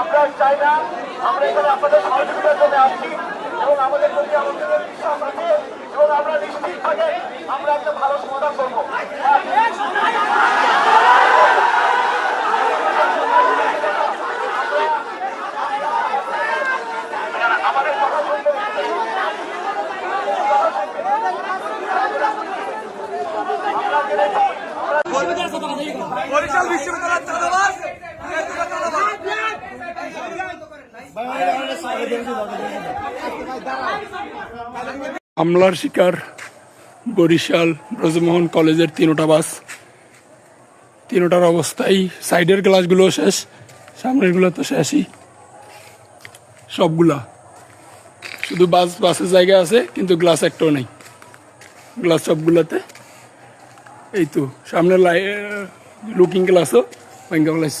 আমরা চাই না, আমরা এখানে আপনাদের সহযোগিতার জন্য আসছি এবং আমাদের প্রতি আমাদের বিশ্বাস আছে এবং আমরা নিশ্চিত থাকে আমরা একটা ভালো সমাধান করব। বরিশাল বিশ্ববিদ্যালয় হামলার শিকার, বরিশাল, ব্রজমোহন কলেজের তিনোটা বাস। তিনোটার অবস্থায় সাইডের গ্লাসগুলো শেষ, সামনেরগুলো তো শেষই। সবগুলা। শুধু বাস, বাসের জায়গা আছে, কিন্তু গ্লাস একটাও নেই। গ্লাস সবগুলাতে। এই তো সামনে লাই লুকিং গ্লাসও ভেঙ্গা গ্লাস